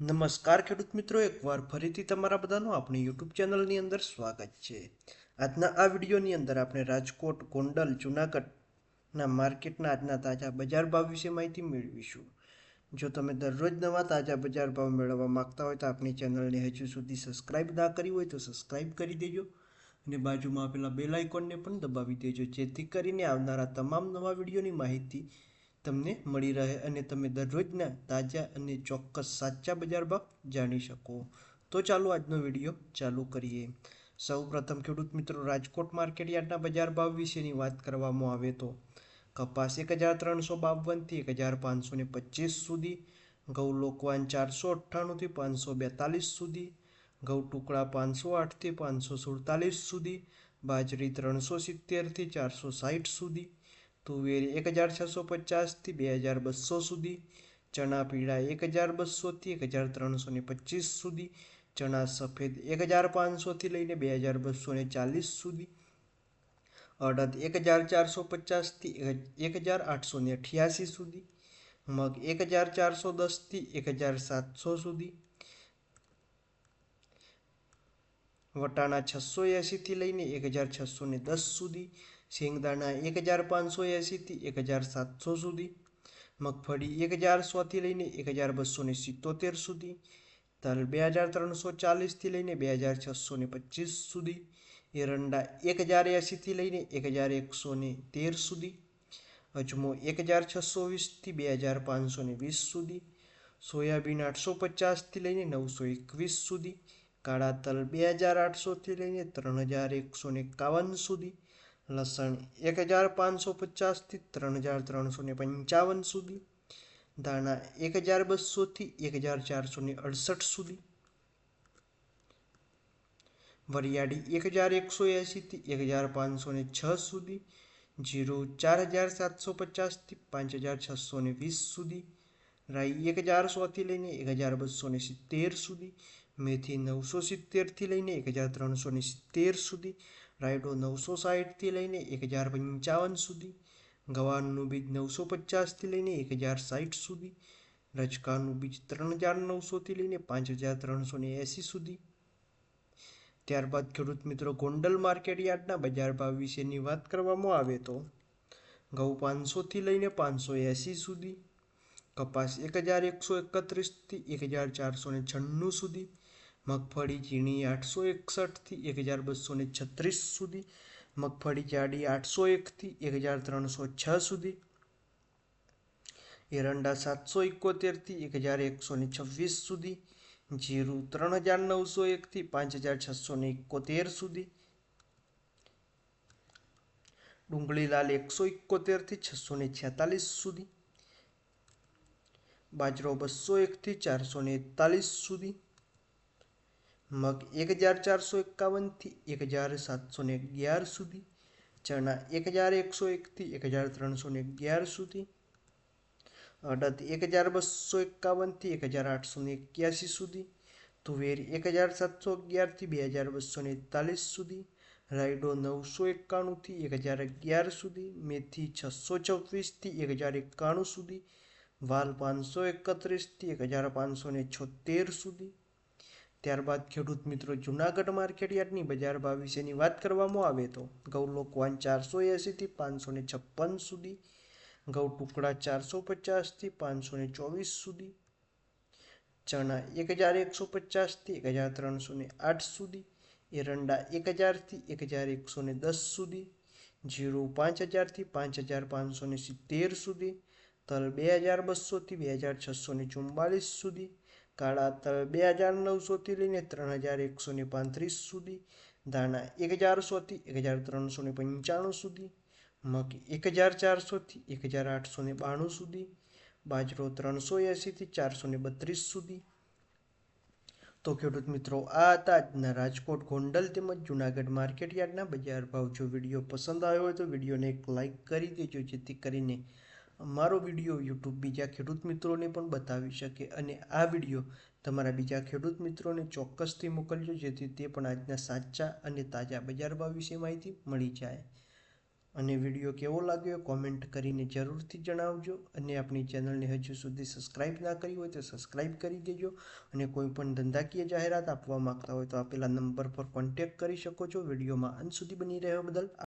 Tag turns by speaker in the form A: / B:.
A: નમસ્કાર ખેડૂત મિત્રો, એકવાર ફરીથી તમારા બધાનું આપણી યુટ્યુબ ચેનલની અંદર સ્વાગત છે. આજના આ વિડીયોની અંદર આપણે રાજકોટ, ગોંડલ, જુનાગઢના માર્કેટના આજના તાજા બજાર ભાવ વિશે માહિતી મેળવીશું. જો તમે દરરોજ નવા તાજા બજાર ભાવ મેળવવા માગતા હોય તો આપણી ચેનલને હજુ સુધી સબસ્ક્રાઇબ ના કરી હોય તો સબસ્ક્રાઇબ કરી દેજો અને બાજુમાં આપેલા બેલ આઇકોનને પણ દબાવી દેજો, જેથી કરીને આવનારા તમામ નવા વિડીયોની માહિતી તમને મળી રહે અને તમે દરરોજના તાજા અને ચોક્કસ સાચા બજાર ભાવ જાણી શકો. તો ચાલો આજનો વીડિયો ચાલુ કરીએ. સૌ પ્રથમ ખેડૂત મિત્રો, રાજકોટ માર્કેટ યાર્ડના બજાર ભાવ વિશેની વાત કરવામાં આવે તો, કપાસ એક હજાર ત્રણસો બાવનથી એક હજાર પાંચસો ને પચીસ સુધી, ઘઉં લોકવાન ચારસો અઠ્ઠાણુંથી પાંચસો બેતાલીસ સુધી, ઘઉં ટુકડા પાંચસો આઠથી પાંચસો સુડતાલીસ સુધી, બાજરી ત્રણસો સિત્તેરથી ચારસો સાઠ સુધી તુવેર એક હજાર છસો પચાસથી બે હજાર બસો સુધી, ચણા પીળા એક હજાર બસોથી એક હજાર ત્રણસો ને પચીસ સુધી, ચણા સફેદ એક હજાર પાંચસોથી લઈને બે હજાર બસો ને ચાલીસ સુધી, અડદ એક હજાર ચારસો પચાસથી એક હજાર આઠસો ને અઠ્યાસી સુધી, મગ એક હજાર ચારસો દસથી એક હજાર સાતસો સુધી, વટાણા છસો એંશીથી લઈને એક હજાર છસો ને દસ સુધી શેંગદાણા એક હજાર પાંચસો એંસીથી એક હજાર સાતસો સુધી, મગફળી એક હજાર સોથી લઈને એક હજાર બસો ને સિત્તોતેર સુધી, તલ બે હજાર ત્રણસો ચાલીસથી લઈને બે હજાર છસો ને પચીસ સુધી, એરંડા એક હજાર એંશીથી લઈને એક હજાર એકસો ને તેર સુધી, અજમો એક હજાર છસો વીસથી બે હજાર પાંચસો ને વીસ સુધી, સોયાબીન આઠસો પચાસથી લઈને નવસો એકવીસ સુધી, કાળા તલ બે હજાર આઠસોથી લઈને ત્રણ હજાર એકસો ને એકાવન સુધી લસણ એક હજાર પાંચસો પચાસથી ત્રણ હજાર ત્રણસો ને પંચાવન સુધી દાણા એક હજાર બસોથી એક હજાર ચારસો ને અડસઠ સુધી, વરિયાળી એક હજાર એકસો એંશીથી એક હજાર પાંચસો ને છ સુધી, જીરું ચાર હજાર સાતસો પચાસથી પાંચ હજાર છસો ને વીસ સુધી, રાઈ એક હજાર સોથી લઈને એક હજાર બસો ને સિત્તેર સુધી, મેથી નવસો સિત્તેરથી લઈને એક હજાર ત્રણસો ને સિત્તેર સુધી રાયડો નવસો સાઠથી લઈને એક હજાર પંચાવન સુધી, ગવારનું બીજ નવસો પચાસથી લઈને એક હજાર સાઠ સુધી, રજકાનું બીજ ત્રણ હજાર નવસોથી લઈને પાંચ હજાર ત્રણસો ને એંસી સુધી. ત્યારબાદ ખેડૂત મિત્રો, ગોંડલ માર્કેટ યાર્ડના બજાર ભાવ વિશેની વાત કરવામાં આવે તો, ઘઉં પાંચસોથી લઈને પાંચસો એંસી સુધી, કપાસ એક હજાર એકસો એકત્રીસથી એક હજાર ચારસો છન્નું સુધી મગફળી ઝીણી આઠસો એકસઠથી એક હજાર બસો ને છત્રીસ સુધી, મગફળી જાડી આઠસો એકથી એક હજાર ત્રણસો છ સુધી, એરંડા સાતસો એકોતેરથી એક હજાર એકસો ને છવ્વીસ સુધી, જીરું ત્રણ હજાર નવસો એકથી પાંચ હજાર છસો ને એકોતેર સુધી, ડુંગળી લાલ એકસો એકોતેરથી છસો ને છેતાલીસ સુધી, બાજરો બસો એકથી ચારસો ને એકતાલીસ સુધી મગ એક હજાર ચારસો એકાવનથી એક હજાર સાતસો ને અગિયાર સુધી ચણા એક હજાર એકસો એકથી એક હજાર ત્રણસો ને અગિયાર સુધી અડદ એક હજાર બસો એકાવનથી એક હજાર આઠસો ને એક્યાસી સુધી તુવેર એક હજાર સાતસો અગિયારથી બે હજાર બસો ને એકતાલીસ સુધી રાયડો નવસો એકાણુંથી એક હજાર અગિયાર સુધી મેથી છસો છવ્વીસથી એક હજાર એકાણું સુધી વાલ પાંચસો એકત્રીસથી એક હજાર પાંચસો ને છોતેર સુધી ત્યારબાદ ખેડૂત મિત્રો જુનાગઢ માર્કેટ યાર્ડની બજાર ભાવ વિશેની વાત કરવામાં આવે તો ઘઉં લોકવાન ચારસો એંસીથી પાંચસો ને છપ્પન સુધી, ઘઉં ટુકડા ચારસો પચાસથી પાંચસો ને ચોવીસ સુધી, ચણા એક હજાર એકસો પચાસથી એક હજાર ત્રણસો ને આઠ સુધી, એરંડા એક હજારથી એક હજાર એકસો ને દસ સુધી, જીરું પાંચ હજારથી પાંચ હજાર પાંચસો ને સિત્તેર સુધી, તલ બે હજાર બસોથી બે હજાર છસો ને ચુમ્માલીસ સુધી કાળા તલ બે હજાર નવસોથી લઈને ત્રણ હજાર એકસો ને પાંત્રીસ સુધી દાણા એક હજારસોથી એક હજાર ત્રણસો ને પંચાણું સુધી, મગ એક હજાર ચારસોથી એક હજાર આઠસો ને બાણું સુધી, બાજરો ત્રણસો એંસીથી ચારસો ને બત્રીસ સુધી. તો ખેડૂત મિત્રો, આ હતા આજના રાજકોટ ગોંડલ તેમજ જુનાગઢ માર્કેટ યાર્ડના બજાર ભાવ. જો વીડિયો પસંદ આવ્યો હોય તો વિડીયોને એક લાઇક કરી દેજો, જેથી કરીને મારો વીડિયો યુટ્યુબ બીજા ખેડૂત મિત્રોને પણ બતાવી શકે અને આ વીડિયો તમારા બીજા ખેડૂત મિત્રોને ચોક્કસથી મોકલજો, જેથી તે પણ આજના સાચા અને તાજા બજાર ભાવ વિશે માહિતી મળી જાય. અને વીડિયો કેવો લાગ્યો કોમેન્ટ કરીને જરૂરથી જણાવજો અને આપણી ચેનલને હજુ સુધી સબસ્ક્રાઇબ ના કરી હોય તો સબસ્ક્રાઈબ કરી દેજો અને કોઈ પણ ધંધાકીય જાહેરાત આપવા માંગતા હોય તો આપેલા નંબર પર કોન્ટેક્ટ કરી શકો છો. વિડીયોમાં અંત સુધી બની રહેવા બદલ